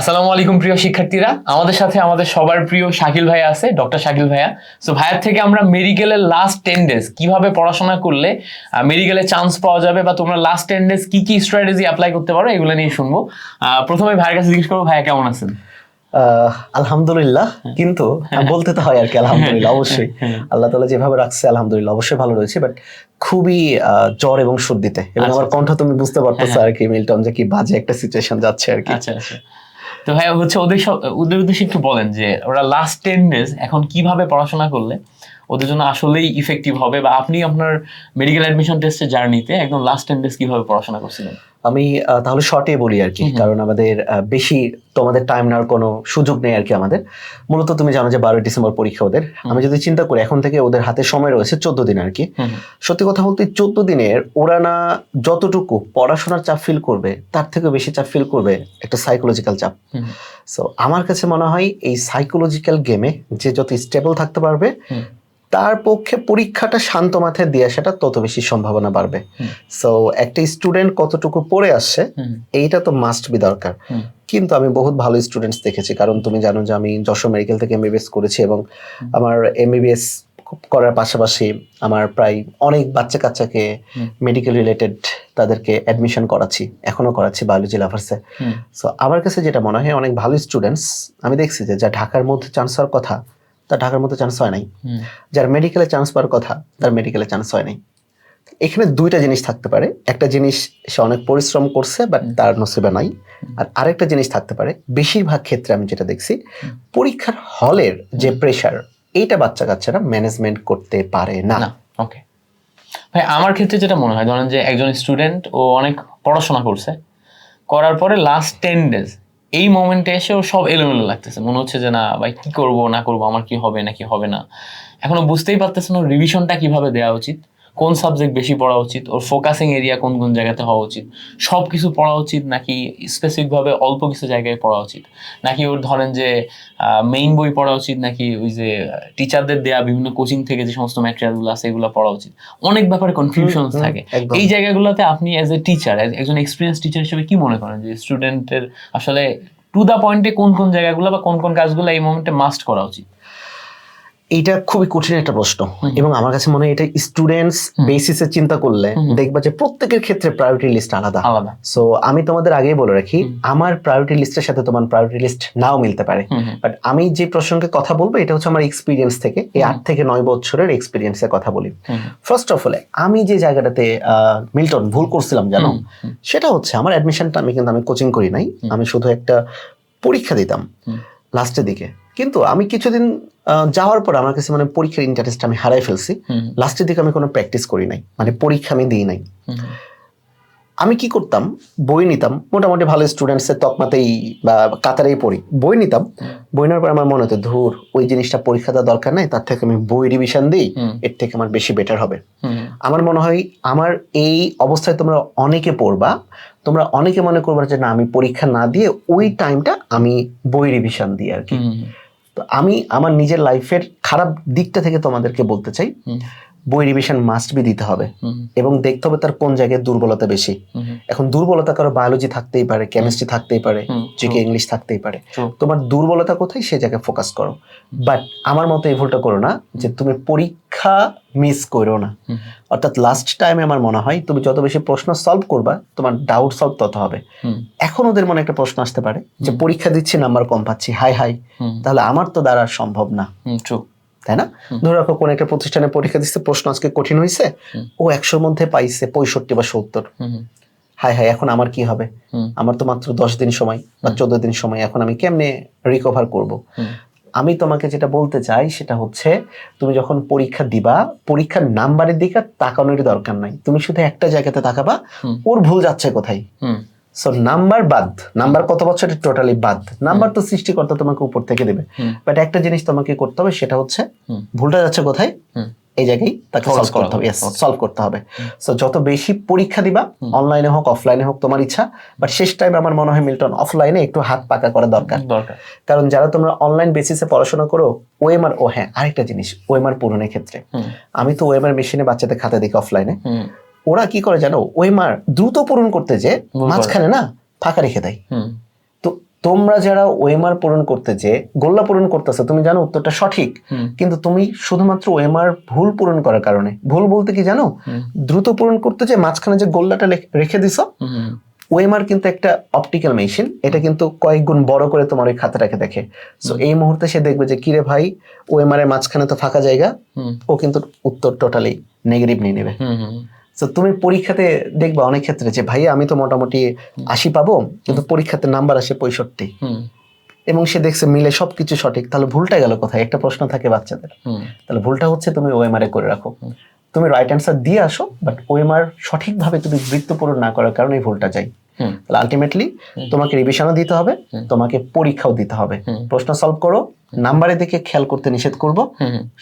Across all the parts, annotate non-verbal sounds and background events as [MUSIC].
আসসালামু আলাইকুম প্রিয় শিক্ষার্থীরা। আমাদের সাথে আমাদের সবার প্রিয় শাকিল ভাইয়া আছে ডক্টর শাকিল ভাইয়া। সো ভাইয়ার থেকে আমরা মেডিকেলের লাস্ট টেন ডেজ কীভাবে পড়াশোনা করলে মেডিকেলে চান্স পাওয়া যাবে বা তোমরা লাস্ট টেন ডেজ কি কি স্ট্র্যাটেজি অ্যাপ্লাই করতে পারো এগুলো নিয়ে শুনব। প্রথমে ভাইয়ের কাছে জিজ্ঞেস করব ভাইয়া কেমন আছেন? আলহামদুলিল্লাহ। কিন্তু বলতে তো হয় আর কি আলহামদুলিল্লাহ অবশ্যই। আল্লাহ তালা যেভাবে রাখছে আলহামদুলিল্লাহ অবশ্যই ভালো রয়েছে। বাট খুবই আহ, জ্বর এবং সর্দিতে। এবং আচ্ছা, আমার। কণ্ঠ তুমি বুঝতে পারতেছো আর কি মিল্টন যে কি বাজে একটা সিচুয়েশন যাচ্ছে আর কি। আচ্ছা আচ্ছা। তো ভাইয়া হচ্ছে ওদের ওদের উদ্দেশ্যে একটু বলেন যে ওরা লাস্ট টেন ডেজ এখন কীভাবে পড়াশোনা করলে? ওদের জন্য আসলেই ইফেক্টিভ হবে বা আপনি আপনার মেডিকেল অ্যাডমিশন টেস্টের জার্নিতে একদম লাস্ট টেন ডেজ কীভাবে পড়াশোনা করছিলেন? আমি তাহলে শর্টে বলি আর কি। কারণ আমাদের বেশি তোমাদের টাইম নেওয়ার কোনো সুযোগ নেই আর কি আমাদের। মূলত তুমি জানো যে বারোই ডিসেম্বর পরীক্ষা ওদের। আমি যদি চিন্তা করি এখন থেকে ওদের হাতে সময় রয়েছে চোদ্দ দিন আর কি। সত্যি কথা বলতে চোদ্দ দিনের ওরা না যতটুকু পড়াশোনার চাপ ফিল করবে তার থেকে বেশি চাপ ফিল করবে একটা সাইকোলজিক্যাল চাপ। সো আমার কাছে মনে হয় এই সাইকোলজিক্যাল গেমে যে যত স্টেবল থাকতে পারবে। তার পক্ষে পরীক্ষাটা শান্ত মাথায় দিয়ে আসাটা তত বেশি সম্ভাবনা বাড়বে। সো একটা স্টুডেন্ট কতটুকু পড়ে আসছে এইটা তো মাস্ট বি দরকার। কিন্তু আমি বহুত ভালো স্টুডেন্টস দেখেছি কারণ তুমি জানো যে আমি যশোর মেডিকেল থেকে এমবিবিএস করেছি এবং আমার এমবিবিএস করার পাশাপাশি আমার প্রায় অনেক বাচ্চা কাচ্চাকে মেডিকেল রিলেটেড তাদেরকে অ্যাডমিশন করাচ্ছি এখনও করাচ্ছি বায়োলজি লাভার্সে সো আমার কাছে যেটা মনে হয় অনেক ভালো স্টুডেন্টস আমি দেখছি যে যা ঢাকার মধ্যে চান্স হওয়ার কথা তার ঢাকার মতো চান্স হয় নাই। যার মেডিকেলে চান্স পাওয়ার কথা তার মেডিকেলে চান্স হয় নাই। এখানে দুইটা জিনিস থাকতে পারে। একটা জিনিস সে অনেক পরিশ্রম করছে বাট তার নসিবে নাই। আর আরেকটা জিনিস থাকতে পারে। বেশিরভাগ ক্ষেত্রে আমি যেটা দেখছি পরীক্ষার হলের যে প্রেশার এইটা বাচ্চা কাচ্চারা ম্যানেজমেন্ট করতে পারে না। না ওকে ভাই আমার ক্ষেত্রে যেটা মনে হয় ধরেন যে একজন স্টুডেন্ট ও অনেক পড়াশোনা করছে করার পরে লাস্ট টেন ডেজ এই মোমেন্টে এসে ও সব এলোমেলো লাগতেছে। মনে হচ্ছে যে, না, ভাই, কি করব, না করব, আমার কি হবে, না কি হবে না? এখনও বুঝতেই পারতেছে না রিভিশনটা কীভাবে দেওয়া উচিত। কোন সাবজেক্ট বেশি পড়া উচিত? ওর ফোকাসিং এরিয়া কোন কোন জায়গাতে হওয়া উচিত? সব কিছু পড়া উচিত নাকি স্পেসিফিকভাবে অল্প কিছু জায়গায় পড়া উচিত? নাকি ওর ধরেন যে মেইন বই পড়া উচিত নাকি ওই যে টিচারদের দেয়া বিভিন্ন কোচিং থেকে যে সমস্ত ম্যাটেরিয়ালগুলো আছে এগুলো পড়া উচিত? অনেক ব্যাপারে কনফিউশন থাকে। এই জায়গাগুলোতে আপনি অ্যাজ এ টিচার একজন এক্সপিরিয়েন্স টিচার হিসেবে কি মনে করেন যে স্টুডেন্টের আসলে টু দা পয়েন্টে কোন কোন জায়গাগুলো বা কোন কোন কাজগুলো এই মোমেন্টে মাস্ট করা উচিত? এইটা খুবই কঠিন একটা প্রশ্ন। এবং আমার কাছে মনে হয় এটা স্টুডেন্টস। বেসিসে চিন্তা করলে। দেখবা যে প্রত্যেকের ক্ষেত্রে প্রায়োরিটি লিস্ট আলাদা। আলাদা। সো আমি তোমাদের আগেই বলে রাখি আমার প্রায়োরিটি লিস্টের সাথে তোমার প্রায়োরিটি লিস্ট নাও মিলতে পারে। বাট আমি যে প্রসঙ্গে কথা বলব এটা হচ্ছে আমার এক্সপিরিয়েন্স থেকে এই আট থেকে নয় বছরের এক্সপিরিয়েন্সের কথা বলি। ফার্স্ট অফ অল আমি যে জায়গাটাতে মিল্টন ভুল করছিলাম জানো? সেটা হচ্ছে আমার অ্যাডমিশনটা আমি কিন্তু আমি কোচিং করি নাই। আমি শুধু একটা পরীক্ষা দিতাম। লাস্টের দিকে। কিন্তু আমি কিছুদিন যাওয়ার পর আমার কাছে মানে পরীক্ষার ইন্টারেস্ট আমি হারাই ফেলছি। লাস্টের দিকে আমি কোনো প্র্যাকটিস করি নাই। মানে পরীক্ষা আমি দিই নাই। আমি কি করতাম? বই নিতাম। মোটামুটি ভালো স্টুডেন্টসের তকমাতেই বা কাতারেই পড়ি। বই নিতাম। বই নেওয়ার পর আমার মনে হতো ধুর ওই জিনিসটা পরীক্ষা দেওয়ার দরকার নাই। তার থেকে আমি বই রিভিশন দিই এর থেকে আমার বেশি বেটার হবে। আমার মনে হয় আমার এই অবস্থায় তোমরা অনেকে পড়বা তোমরা অনেকে মনে করবা যে না আমি পরীক্ষা না দিয়ে ওই টাইমটা আমি বই রিভিশন দিই আর কি। তো আমি আমার নিজের লাইফের খারাপ দিকটা থেকে তোমাদেরকে বলতে চাই। বই রিভিশন মাস্ট বি দিতে হবে। এবং দেখতে হবে তার কোন জায়গায় দুর্বলতা বেশি। এখন দুর্বলতা কারও বায়োলজি থাকতেই পারে কেমিস্ট্রি থাকতেই পারে জিকে ইংলিশ থাকতেই পারে। তোমার দুর্বলতা কোথায় সে জায়গায় ফোকাস করো। বাট আমার মতো এই ভুলটা করো না যে তুমি পরীক্ষা মিস করো না। অর্থাৎ লাস্ট টাইমে আমার মনে হয় তুমি যত বেশি প্রশ্ন সলভ করবা তোমার ডাউট সলভ তত হবে। এখন ওদের মনে একটা প্রশ্ন আসতে পারে যে পরীক্ষা দিচ্ছি নাম্বার কম পাচ্ছি হাই হাই তাহলে আমার তো দ্বারা সম্ভব না. তাই না? ধরে রাখো কোন একটা প্রতিষ্ঠানে পরীক্ষা দিচ্ছে প্রশ্ন আজকে কঠিন হয়েছে ও একশোর মধ্যে পাইছে পঁয়ষট্টি বা সত্তর। হাই হাই এখন আমার কি হবে? আমার তো মাত্র দশ দিন সময় বা চোদ্দ দিন সময় এখন আমি কেমনে রিকভার করব? আমি তোমাকে যেটা বলতে চাই সেটা হচ্ছে তুমি যখন পরীক্ষা দিবা পরীক্ষার নাম্বারের দিকে তাকানোর দরকার নাই। তুমি শুধু একটা জায়গাতে তাকাবা ওর ভুল যাচ্ছে কোথায়? সো নাম্বার বাদ। নাম্বার কত বছর? টোটালি বাদ। নাম্বার তো সৃষ্টিকর্তা তোমাকে উপর থেকে দেবে। বাট একটা জিনিস তোমাকে করতে হবে সেটা হচ্ছে ভুলটা যাচ্ছে কোথায়? এই জায়গায় তাকে সলভ করতে হবে। সলভ করতে হবে। সো যত বেশি পরীক্ষা দিবা অনলাইনে হোক অফলাইনে হোক তোমার ইচ্ছা বাট শেষ টাইম আমার মনে হয় মিল্টন অফলাইনে একটু হাত পাকা করা দরকার। কারণ যারা তোমরা অনলাইন বেসিসে পড়াশোনা করো ওএমআর ও হ্যাঁ আরেকটা জিনিস ওএমআর পূরণের ক্ষেত্রে। আমি তো ওএমআর মেশিনে বাচ্চাদের খাতা দেখি অফলাইনে ওরা কি করে জানো? ওএমআর দ্রুত পূরণ করতে যে মাঝখানে না ফাঁকা রেখে দেয়। তো তোমরা যারা ওয়েমার পূরণ করতে যে গোল্লা পূরণ করতেছো তুমি জানো উত্তরটা সঠিক। কিন্তু তুমি শুধুমাত্র ওয়েমার ভুল পূরণ করার কারণে ভুল বলতে কি জানো? দ্রুত পূরণ করতে যে মাঝখানে যে গোল্লাটা রেখে দিছো হুম, কিন্তু একটা অপটিক্যাল মেশিন এটা কিন্তু কয়েক গুণ বড় করে তোমার ওই খাতাটাকে দেখে। সো এই মুহূর্তে সে দেখবে যে কিরে ভাই ওয়েমারের মাঝখানে তো ফাঁকা জায়গা। ও কিন্তু উত্তর টোটালি নেগেটিভ নিয়ে নেবে। তো তুমি পরীক্ষাতে দেখবা অনেক ক্ষেত্রে যে ভাই আমি তো মোটামুটি আশি পাবো কিন্তু পরীক্ষাতে নাম্বার আসে পঁয়ষট্টি। এবং সে দেখছে মিলে সবকিছু সঠিক তাহলে ভুলটা গেল কোথায়? একটা প্রশ্ন থাকে বাচ্চাদের। তাহলে ভুলটা হচ্ছে তুমি ওএমআর এ করে রাখো। তুমি রাইট অ্যান্সার দিয়ে আসো বাট ওএমআর সঠিকভাবে তুমি বৃত্ত পূরণ না করার কারণে এই ভুলটা তাহলে আলটিমেটলি তোমাকে রিভিশনও দিতে হবে তোমাকে পরীক্ষাও দিতে হবে। প্রশ্ন সলভ করো নাম্বারের দিকে খেয়াল করতে নিষেধ করব।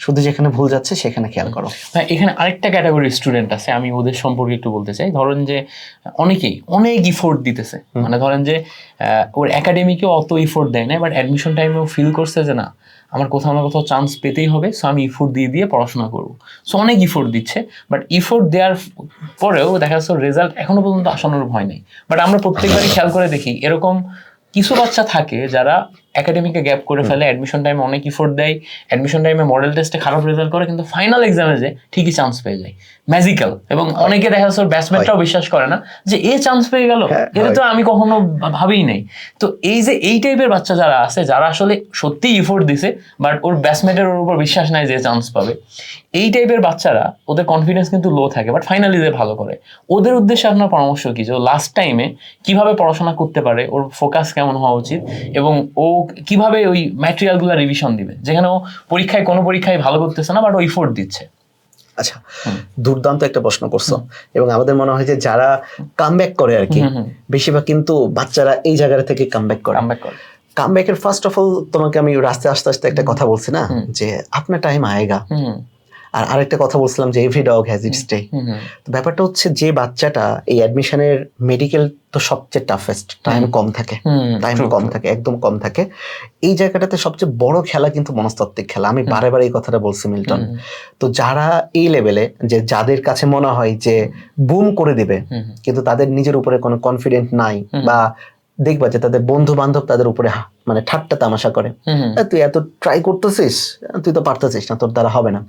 শুধু যেখানে ভুল যাচ্ছে সেখানে খেয়াল করো। হ্যাঁ এখানে আরেকটা ক্যাটাগরি স্টুডেন্ট আছে আমি ওদের সম্পর্কে একটু বলতে চাই। ধরেন যে অনেকেই অনেক ইফোর্ট দিতেছে। মানে ধরেন যে ওর একাডেমিকেও অত ইফোর্ট দেয় না বাট অ্যাডমিশন টাইমেও ফিল করছে যে না আমার কোথাও না কোথাও চান্স পেতেই হবে সো আমি ইফোর্ট দিয়ে দিয়ে পড়াশোনা করব। সো অনেক ইফোর্ট দিচ্ছে বাট ইফোর্ট দেওয়ার পরেও দেখা যাচ্ছে রেজাল্ট এখনও পর্যন্ত আসানোর ভয় নেই। বাট আমরা প্রত্যেকবারই খেয়াল করে দেখি এরকম কিছু বাচ্চা থাকে যারা একাডেমিকে গ্যাপ করে ফেলে অ্যাডমিশন টাইমে অনেক ইফোর্ট দেয় অ্যাডমিশন টাইমে মডেল টেস্টে খারাপ রেজাল্ট করে কিন্তু ফাইনাল এক্সামে যে ঠিকই চান্স পেয়ে যায়। ম্যাজিক্যাল এবং অনেকে দেখা যাচ্ছে ওর ব্যাটসম্যানটাও বিশ্বাস করে না যে এ চান্স পেয়ে গেল। হ্যাঁ, এটা তো আমি কখনো ভাবিই নাই। তো এই যে এই টাইপের বাচ্চা যারা আছে যারা আসলে সত্যিই ইফোর্ট দিছে বাট ওর ব্যাটসম্যানের ওর উপর বিশ্বাস নাই যে চান্স পাবে এই টাইপের বাচ্চারা ওদের কনফিডেন্স কিন্তু লো থাকে বাট ফাইনালি যে ভালো করে। ওদের উদ্দেশ্যে আপনার পরামর্শ কি? যে লাস্ট টাইমে কীভাবে পড়াশোনা করতে পারে? ওর ফোকাস কেমন হওয়া উচিত? এবং ও কীভাবে ওই ম্যাটেরিয়ালগুলো রিভিশন দিবে? যেখানে ও পরীক্ষায় কোনো পরীক্ষায় ভালো করতেছে না বাট ও ইফোর্ট দিচ্ছে। আচ্ছা দুর্দান্ত একটা প্রশ্ন করছ। এবং আমাদের মনে হয় যে যারা কামব্যাক করে আর কি। বেশিরভাগ কিন্তু বাচ্চারা এই জায়গা থেকে কামব্যাক করে। কামব্যাক করে। কামব্যাকের ফার্স্ট অফ অল তোমাকে আমি রাস্তায় আস্তে আস্তে একটা কথা বলছি না যে আপনার টাইম আয়েগা। আর আরেকটা কথা বলছিলাম যে every dog has its day hmm ব্যাপারটা হচ্ছে যে বাচ্চাটা এই অ্যাডমিশনের মেডিকেল তো সবচেয়ে টাফেস্ট টাইম কম থাকে। টাইম কম থাকে একদম কম থাকে। এই জায়গাটাতে সবচেয়ে বড় খেলা কিন্তু মনস্তাত্ত্বিক খেলা। আমি বারে বারে এই কথাটা বলছি মিল্টন। তো যারা এই লেভেলে যে যাদের কাছে মনে হয় যে বুম করে দিবে কিন্তু তাদের নিজের উপরে কোনো কনফিডেন্ট নাই বা দেখবা যে তাদের বন্ধু বান্ধব তাদের উপরে মানে ঠাট্টা তামাশা করে। হুম, হুম, "এ, তুই এত ট্রাই করতেছিস? তুই তো পারতেছিস না তোর দ্বারা হবে না।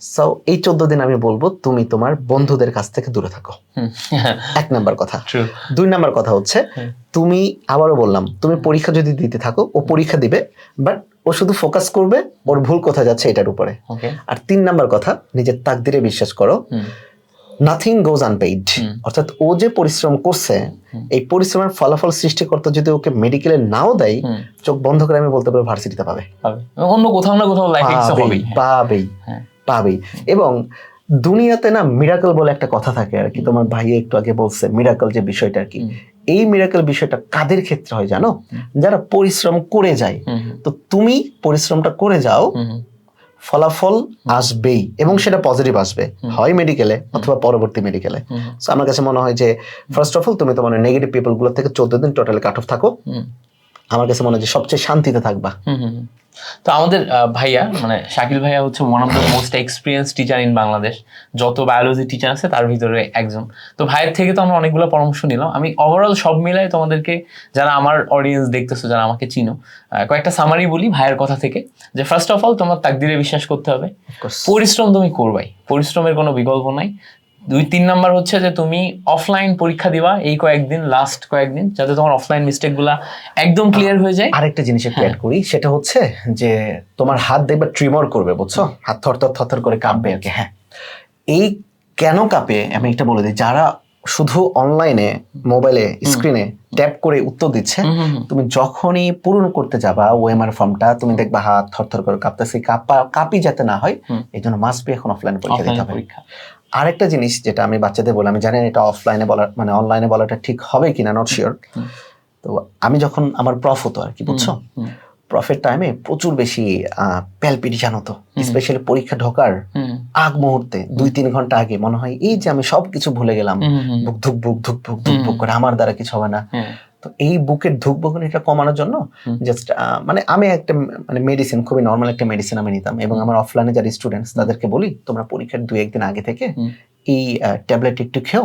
সো এই চোদ্দ দিন আমি বলব তুমি তোমার বন্ধুদের কাছ থেকে দূরে থাকো। [LAUGHS] এক নাম্বার কথা। দুই নাম্বার কথা হচ্ছে তুমি আবারও বললাম তুমি পরীক্ষা যদি দিতে থাকো ও পরীক্ষা দিবে বাট ও শুধু ফোকাস করবে ওর ভুল কোথায় যাচ্ছে এটার উপরে। আর তিন নাম্বার কথা নিজের তাকদিরে বিশ্বাস করো নাথিং গোজ আনপেইড অর্থাৎ ও যে পরিশ্রম করছে এই পরিশ্রমের ফলাফল সৃষ্টিকর্তা যদি ওকে মেডিকেলে নাও দেয় চোখ বন্ধ করে আমি বলতে পারব ভার্সিটিতে পাবে। অন্য কোথাও না কোথাও পাবেই পাবেই হ্যাঁ। পাবেই। এবং দুনিয়াতে না মিরাকল বলে একটা কথা থাকে আর কি। তোমার ভাই একটু আগে বলছে মিরাকল যে বিষয়টা আর কি। এই মিরাকল বিষয়টা কাদের ক্ষেত্রে হয় জানো? যারা পরিশ্রম করে যায়। তো তুমি পরিশ্রমটা করে যাও। ফলাফল আসবেই এবং সেটা পজিটিভ আসবে। হয় মেডিকেলে অথবা পরবর্তী মেডিকেলে সো আমার কাছে মনে হয় যে ফার্স্ট অফ অল তুমি তোমার নেগেটিভ পিপলগুলো থেকে চোদ্দ দিন টোটালি কাট অফ থাকো। আমার কাছে মনে হয় যে সবচেয়ে শান্তিতে থাকবা। তো আমাদের ভাইয়া মানে শাকিল ভাইয়া হচ্ছে one of the most experience teacher in Bangladesh যত বায়োলজি টিচার আছে তার ভিতরে একজন। তো ভাইয়ের থেকে তো আমরা অনেকগুলো পরামর্শ নিলাম। আমি ওভারঅল সব মিলাই তোমাদেরকে যারা আমার অডিয়েন্স দেখতেছো যারা আমাকে চিনো কয়েকটা সামারি বলি ভাইয়ের কথা থেকে। যে ফার্স্ট অফ অল তোমার তাকদিরে বিশ্বাস করতে হবে। পরিশ্রম তুমি করবাই। পরিশ্রমের কোনো বিকল্প নাই। দুই তিন নাম্বার হচ্ছে যে তুমি অফলাইন পরীক্ষা দিবা এই কয়েকদিন লাস্ট কয়েকদিন যাতে তোমার অফলাইন মিস্টেকগুলা একদম ক্লিয়ার হয়ে যায়। আরেকটা জিনিস একটু। অ্যাড করি সেটা হচ্ছে যে তোমার হাত দেখবে ট্রিমর করবে বুঝছ? হাত থরথর থরথর করে কাঁপবে আর কি হ্যাঁ। এই কেন কাঁপে? আমি একটা বলে দিই যারা শুধু অনলাইনে মোবাইলে স্ক্রিনে ট্যাপ করে উত্তর দিচ্ছে। তুমি যখনই পূরণ করতে যাবা ওএমআর ফর্মটা তুমি দেখবা হাত থরথর করে কাঁপতেছে কাঁপা কাঁপি যাতে না হয় এই জন্য মাস্ট বি এখন অফলাইন পরীক্ষা দিতে হবে। পরীক্ষা। আরেকটা জিনিস যেটা আমি বাচ্চাদের বলি আমি জানি এটা অফলাইনে বলা মানে অনলাইনে বলাটা ঠিক হবে কিনা নট শিওর তো আমি যখন আমার প্রফ হতো আর কি বুঝছ? প্রফের টাইমে প্রচুর বেশি প্যালপিটি হতো। স্পেশালি পরীক্ষা ঢোকার আগ মুহূর্তে দুই তিন ঘণ্টা আগে মনে হয় এই যে আমি সবকিছু ভুলে গেলাম বুক ধুক বুক ধুক বুক ধুক বুক করে আমার দ্বারা কিছু হবে না হ্যাঁ, তো এই বুকের ধুক এটা কমানোর জন্য। জাস্ট মানে আমি একটা মানে মেডিসিন খুবই নর্মাল একটা মেডিসিন আমি নিতাম এবং আমার অফলাইনে যারা স্টুডেন্টস তাদেরকে বলি তোমরা পরীক্ষার দু একদিন আগে থেকে। এই ট্যাবলেট একটু খেও।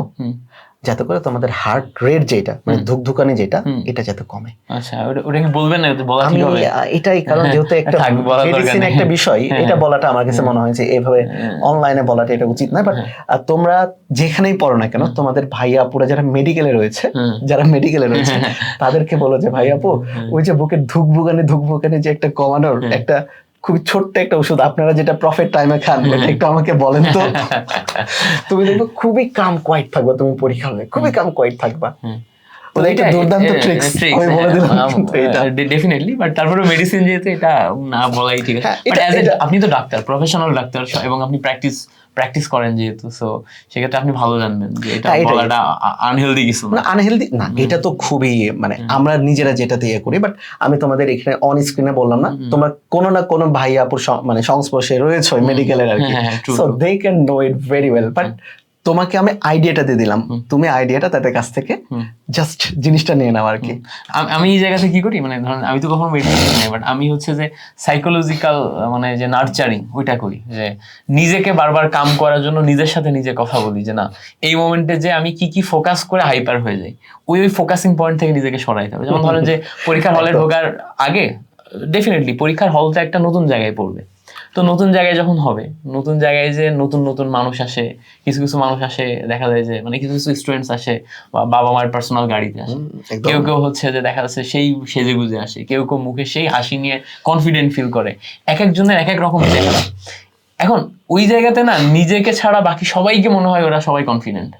যাতে করে তোমাদের হার্ট রেট যেটা মানে। ধুকধুকানি যেটা এটা যাতে কমে। আচ্ছা ওটা ওটা কি বলবেন না? বলা ঠিক হবে? এটাই কারণ হ্যাঁ, যেহেতু একটা মেডিসিন একটা বিষয় হ্যাঁ, এটা বলাটা আমার কাছে মনে হয় যে এভাবে হ্যাঁ। অনলাইনে বলাটা এটা উচিত নয় বাট হ্যাঁ। তোমরা যেখানেই পড়ো না কেন তোমাদের ভাই আপুরা যারা মেডিকেলে রয়েছে যারা মেডিকেলে রয়েছে তাদেরকে বলো যে ভাই আপু ওই যে বুকের ধুকভুকানি ধুকভুকানি যে একটা কমানোর একটা খুবই ছোট্ট একটা ওষুধ। আপনারা যেটা প্রফিট টাইমে খান [LAUGHS] একটু আমাকে বলেন তো। [LAUGHS] তুমি দেখবে খুবই কাম কোয়াইট থাকবা তুমি পরীক্ষা হলে খুবই কাম কোয়াইট থাকবা। হুম। ওদের একটা এটাই, দুর্দান্ত ট্রিক্স আমি বলে হ্যাঁ, দিলাম এটা। ডেফিনেটলি বাট তারপরে মেডিসিন যেহেতু এটা না বলাই ঠিক আছে। হ্যাঁ, বাট অ্যাজ আপনি তো ডাক্তার প্রফেশনাল ডাক্তার এবং আপনি প্র্যাকটিস প্র্যাকটিস করেন যেহেতু সো সেক্ষেত্রে আপনি ভালো জানবেন যে এটা বলাটা আনহেলদি কিছু না। আনহেলদি না এটা তো খুবই মানে আমরা নিজেরা যেটা দিয়ে করি বাট আমি তোমাদের এখানে অন স্ক্রিনে বললাম না তোমরা কোনো না কোনো ভাই আপুর মানে সংস্পর্শে রয়েছে মেডিকেলের আর কি। So. They can know it very well but তোমাকে আমি আইডিয়াটা দিয়ে দিলাম। তুমি আইডিয়াটা তাদের কাছ থেকে জাস্ট জিনিসটা নিয়ে নাও আর কি। আমি এই জায়গাতে কি করি? মানে ধরেন আমি তো কখনো মেডিটেশন নাই বাট আমি হচ্ছে যে সাইকোলজিক্যাল মানে যে নার্চারিং ওইটা করি। যে নিজেকে বারবার কাম করার জন্য নিজের সাথে নিজে কথা বলি যে না এই মোমেন্টে যে আমি কি কি ফোকাস করে হাইপার হয়ে যাই ওই ওই ফোকাসিং পয়েন্ট থেকে নিজেকে সরাইতে হবে। যেমন ধরেন যে পরীক্ষার [LAUGHS] হলে ঢোকার আগে ডেফিনেটলি পরীক্ষার হল তো একটা নতুন জায়গায় পড়বে। তো নতুন জায়গায় যখন হবে নতুন জায়গায় যে নতুন নতুন মানুষ আসে কিছু কিছু মানুষ আসে দেখা যায় যে মানে কিছু কিছু স্টুডেন্টস আসে বা বাবা মায়ের পার্সোনাল গাড়িতে আসে। কেউ কেউ হচ্ছে যে দেখা যাচ্ছে সেই সেজে গুজে আসে কেউ কেউ মুখে সেই হাসি নিয়ে কনফিডেন্ট ফিল করে। এক একজনের এক এক রকম চেহারা এখন ওই জায়গাতে না নিজেকে ছাড়া বাকি সবাইকে মনে হয় ওরা সবাই কনফিডেন্ট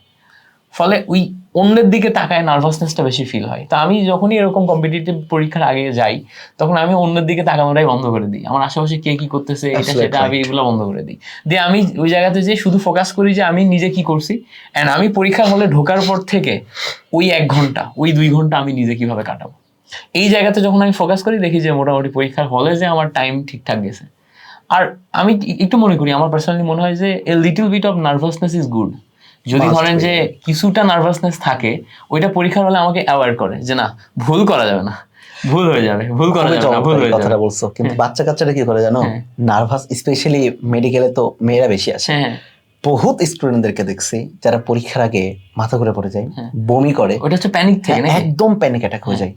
ফলে ওই অন্যের দিকে তাকায় নার্ভাসনেসটা বেশি ফিল হয়। তো আমি যখনই এরকম কম্পিটিটিভ পরীক্ষার আগে যাই তখন আমি অন্যের দিকে তাকানোটাই বন্ধ করে দিই। আমার আশেপাশে কে কি করতেছে এটা সেটা আমি এগুলো বন্ধ করে দিই। দিয়ে আমি ওই জায়গাতে যে শুধু ফোকাস করি যে আমি নিজে কি করছি অ্যান্ড আমি পরীক্ষার হলে ঢোকার পর থেকে ওই এক ঘণ্টা ওই দুই ঘণ্টা আমি নিজে কীভাবে কাটাবো। এই জায়গাতে যখন আমি ফোকাস করি দেখি যে মোটামুটি পরীক্ষার হলে যে আমার টাইম ঠিকঠাক গেছে। আর আমি একটু মনে করি আমার পার্সোনালি মনে হয় যে a little bit of nervousness is good যদি ধরেন যে কিছুটা নার্ভাসনেস থাকে ওইটা পরীক্ষার হলে আমাকে অ্যাওয়ার্ড করে যে না ভুল করা যাবে না ভুল হয়ে যাবে ভুল করা যাবে না ভুল হয়ে কথাটা বলছো। কিন্তু বাচ্চা কাচ্চারা কি করে জানো? হ্যাঁ। নার্ভাস স্পেশালি মেডিকেলে তো মেয়েরা বেশি আছে হ্যাঁ। হ্যাঁ বহুত স্টুডেন্টদেরকে দেখছি যারা পরীক্ষার আগে মাথা ঘুরে পড়ে যায় হ্যাঁ। বমি করে। ওটা হচ্ছে প্যানিক থেকে একদম প্যানিক অ্যাটাক হয়ে যায়।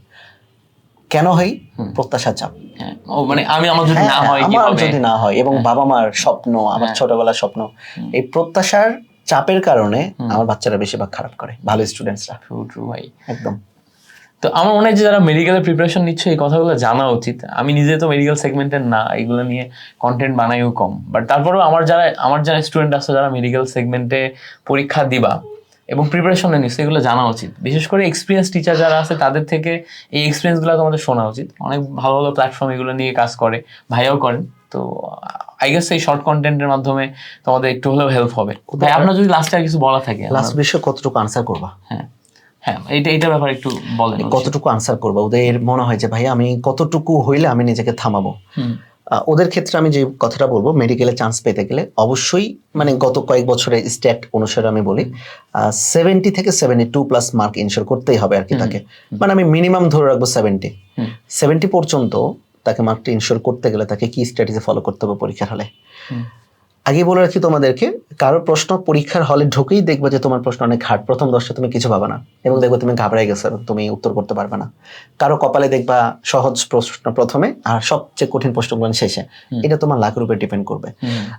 কেন হয়? হুম। প্রত্যাশার চাপ। হ্যাঁ। মানে আমি আমার যদি না হ্যাঁ, হয় আমার যদি না হয় এবং বাবা মার স্বপ্ন আমার হ্যাঁ। ছোটবেলার স্বপ্ন এই প্রত্যাশার চাপের কারণে আমার বাচ্চারা বেশিরভাগ খারাপ করে ভালো স্টুডেন্টসরা ট্রু ট্রু ভাই। একদম। তো আমার মনে হয় যে যারা মেডিকেলের প্রিপারেশন নিচ্ছে এই কথাগুলো জানা উচিত। আমি নিজে তো মেডিকেল সেগমেন্টের না এগুলো নিয়ে কন্টেন্ট বানাইও কম। বাট তারপরেও আমার যারা আমার যারা স্টুডেন্ট আছে যারা মেডিকেল সেগমেন্টে পরীক্ষা দিবা এবং প্রিপারেশনে নিচ্ছে এগুলো জানা উচিত। বিশেষ করে এক্সপিরিয়েন্স টিচার যারা আছে তাদের থেকে এই এক্সপিরিয়েন্সগুলো তোমাদের শোনা উচিত। অনেক ভালো ভালো প্ল্যাটফর্ম এগুলো নিয়ে কাজ করে ভাইয়াও করেন। তো আই গেস এই শর্ট কন্টেন্টের মাধ্যমে তোমাদের একটু হলেও হেল্প হবে। ভাই আপনার যদি লাস্টে আর কিছু বলা থাকে লাস্ট বিষয়ে কতটুকু আনসার করবা? হ্যাঁ হ্যাঁ এইটা এইটার ব্যাপারে একটু বলেন কতটুকু আনসার করবা? ওদের মনে হয় যে ভাই আমি কতটুকু হইলে আমি নিজেকে থামাবো? ওদের ক্ষেত্রে আমি যে কথাটা বলব মেডিকেলে চান্স পেতে গেলে অবশ্যই মানে গত কয়েক বছরের স্ট্যাট অনুসারে আমি বলি সেভেন্টি থেকে seventy two plus mark ensure করতেই হবে আর কি তাকে। মানে আমি মিনিমাম ধরে রাখব সেভেন্টি সেভেন্টি পর্যন্ত তাকে মার্কটা ইনশোর করতে গেলে তাকে কি স্ট্র্যাটেজি ফলো করতে হবে পরীক্ষার হলে। আগে বলে রাখি তোমাদেরকে কারও প্রশ্ন পরীক্ষার হলে ঢুকেই দেখবে যে তোমার প্রশ্ন অনেক হার্ড প্রথম দশটা তুমি কিছু পাবে না এবং দেখবে তুমি ঘাবড়াই গেছো তুমি উত্তর করতে পারবে না। কারও কপালে দেখবা সহজ প্রশ্ন প্রথমে আর সবচেয়ে কঠিন প্রশ্নগুলো শেষে। এটা তোমার লাখের উপরে ডিপেন্ড করবে।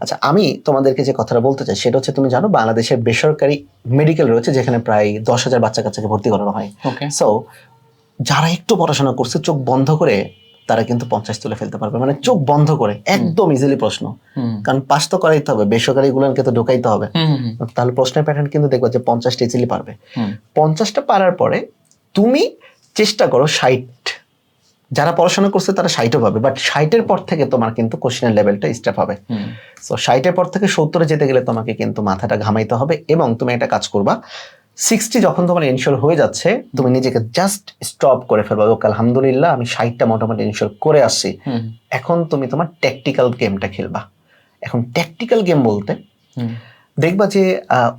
আচ্ছা আমি তোমাদেরকে যে কথাটা বলতে চাই সেটা হচ্ছে তুমি জানো বাংলাদেশের বেসরকারি মেডিকেল রয়েছে যেখানে প্রায় দশ হাজার বাচ্চা কাচ্চাকে ভর্তি করানো হয়। সো যারা একটু পড়াশোনা করছে চোখ বন্ধ করে তারা কিন্তু পঞ্চাশ তুলে ফেলতে পারবে। মানে চোখ বন্ধ করে একদম ইজিলি প্রশ্ন। কারণ পাস তো করাইতে হবে বেসরকারি গুলোকে তো ঢোকাইতে হবে। তাহলে প্রশ্নের প্যাটার্ন কিন্তু দেখবা যে পঞ্চাশটা ইজিলি পারবে। পঞ্চাশটা পারার পরে তুমি চেষ্টা করো ষাট। যারা পড়াশোনা করছে তারা ষাটও পাবে বাট ষাটের পর থেকে তোমার কিন্তু কোশ্চেনের লেভেলটা স্টেপ হবে। সো ষাটের পর থেকে সত্তরে যেতে গেলে তোমাকে কিন্তু মাথাটা ঘামাইতে হবে এবং তুমি একটা কাজ করবা সিক্সটি যখন তোমার ইনশোর হয়ে যাচ্ছে তুমি নিজেকে জাস্ট স্টপ করে ফেলবা ওকে আলহামদুলিল্লাহ আমি ষাটটা মোটামুটি ইনশোর করে আসছি। এখন তুমি তোমার ট্যাকটিক্যাল গেমটা খেলবা। এখন ট্যাকটিক্যাল গেম বলতে দেখবা যে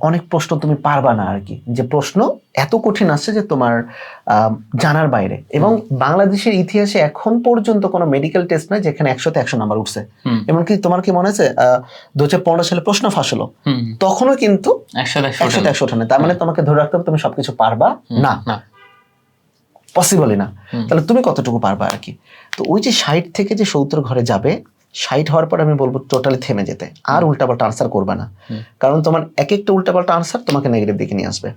অনেক প্রশ্ন তুমি পারবা না আর কি যে প্রশ্ন এত কঠিন আসছে যে তোমার জানার বাইরে। এবং বাংলাদেশের ইতিহাসে এখন পর্যন্ত কোনো মেডিকেল টেস্ট নাই যেখানে একশোতে একশো নাম্বার উঠছে। এমনকি তোমার কি মনে আছে দু হাজার পনেরো সালে প্রশ্ন ফাঁস হলো। তখনও কিন্তু একশোতে একশো ওঠে না। তার মানে তোমাকে ধরে রাখতে হবে তুমি সবকিছু পারবা না। না। পসিবলই না। তাহলে তুমি কতটুকু পারবা আর কি তো ওই যে ষাট থেকে যে সত্তর ঘরে যাবে ষাট হওয়ার পর আমি বলব টোটালি থেমে যেতে। আর উল্টাপাল্টা আনসার করবে না। কারণ তোমার এক একটা উল্টাপাল্টা আনসার তোমাকে নেগেটিভ দিকে নিয়ে আসবে।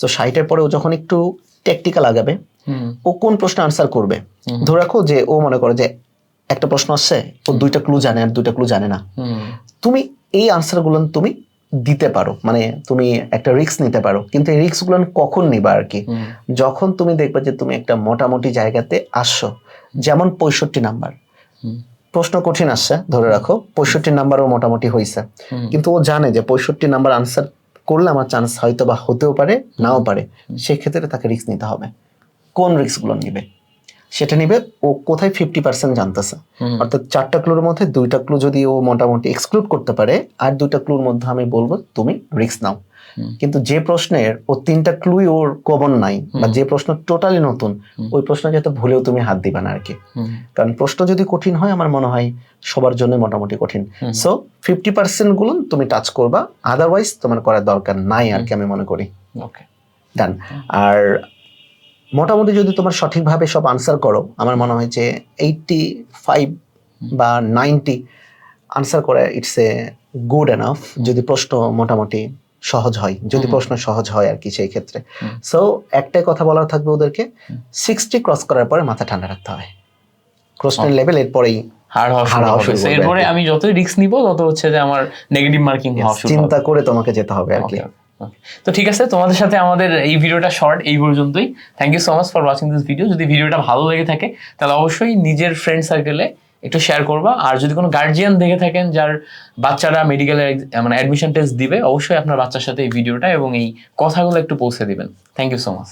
তো ষাটের পরে ও যখন একটু টেকটিক্যাল আগাবে হুম। ও কোন প্রশ্ন আনসার করবে? ধরে রাখো যে ও মনে করে যে একটা প্রশ্ন আসছে ও দুইটা ক্লু জানে আর দুইটা ক্লু জানে না। তুমি এই আনসারগুলো তুমি দিতে পারো। মানে তুমি একটা রিস্ক নিতে পারো। কিন্তু এই রিস্কগুলো কখন নিবা আর কি? যখন তুমি দেখবে যে তুমি একটা মোটামুটি জায়গাতে আসছো যেমন পঁয়ষট্টি নাম্বার প্রশ্ন কঠিন আসছে ধরে রাখো। পঁয়ষট্টি নাম্বারও মোটামুটি হয়েছে কিন্তু ও জানে যে পঁয়ষট্টি নাম্বার আনসার করলে আমার চান্স হয়তো বা হতেও পারে নাও পারে। সেক্ষেত্রে তাকে রিস্ক নিতে হবে। কোন রিস্কগুলো নিবে? সেটা নিবে ও কোথায় ফিফটি পার্সেন্ট জানতেছে। অর্থাৎ চারটা ক্লুর মধ্যে দুইটা ক্লু যদি ও মোটামুটি এক্সক্লুড করতে পারে আর দুইটা ক্লুর মধ্যে আমি বলব তুমি রিস্ক নাও। কিন্তু যে প্রশ্নের ও তিনটা ক্লুই ওর কমন নাই বা যে প্রশ্ন টোটালি নতুন ওই প্রশ্ন যাতে ভুলেও তুমি হাত দিবা না আর কি কারণ প্রশ্ন যদি কঠিন হয় আমার মনে হয় সবার জন্য মোটামুটি কঠিন। সো ফিফটি পার্সেন্টগুলো তুমি টাচ করবা আদারওয়াইজ তোমার করার দরকার নাই আর কি আমি মনে করি। ওকে ডান আর মোটামুটি যদি তোমার সঠিকভাবে সব আনসার করো আমার মনে হয় যে এইটটি ফাইভ বা নাইনটি আনসার করে ইটস এ গুড এনাফ যদি প্রশ্ন মোটামুটি সহজ হয় যদি প্রশ্ন সহজ হয় আর কি সেই ক্ষেত্রে। সো একটাই কথা বলার থাকবে ওদেরকে সিক্সটি ক্রস করার পরে মাথা ঠান্ডা রাখতে হবে। ক্রোস্টেন লেভেল এরপরেই হওয়া শুরু এরপরে আমি যতই রিস্ক নিব তত হচ্ছে যে আমার নেগেটিভ মার্কিং চিন্তা করে তোমাকে যেতে হবে আর কি. তো ঠিক আছে, তোমাদের সাথে আমাদের এই ভিডিওটা শর্ট এই পর্যন্তই। Thank you so much for watching this video যদি ভিডিওটা ভালো লেগে থাকে, তাহলে অবশ্যই নিজের ফ্রেন্ড সার্কেলে একটু শেয়ার করবা। আর যদি কোনো গার্জিয়ান দেখে থাকেন, যার বাচ্চারা মেডিকেলে মানে অ্যাডমিশন টেস্ট দিবে, অবশ্যই আপনার বাচ্চার সাথে এই ভিডিওটা এবং এই কথাগুলো একটু পৌঁছে দিবেন। Thank you so much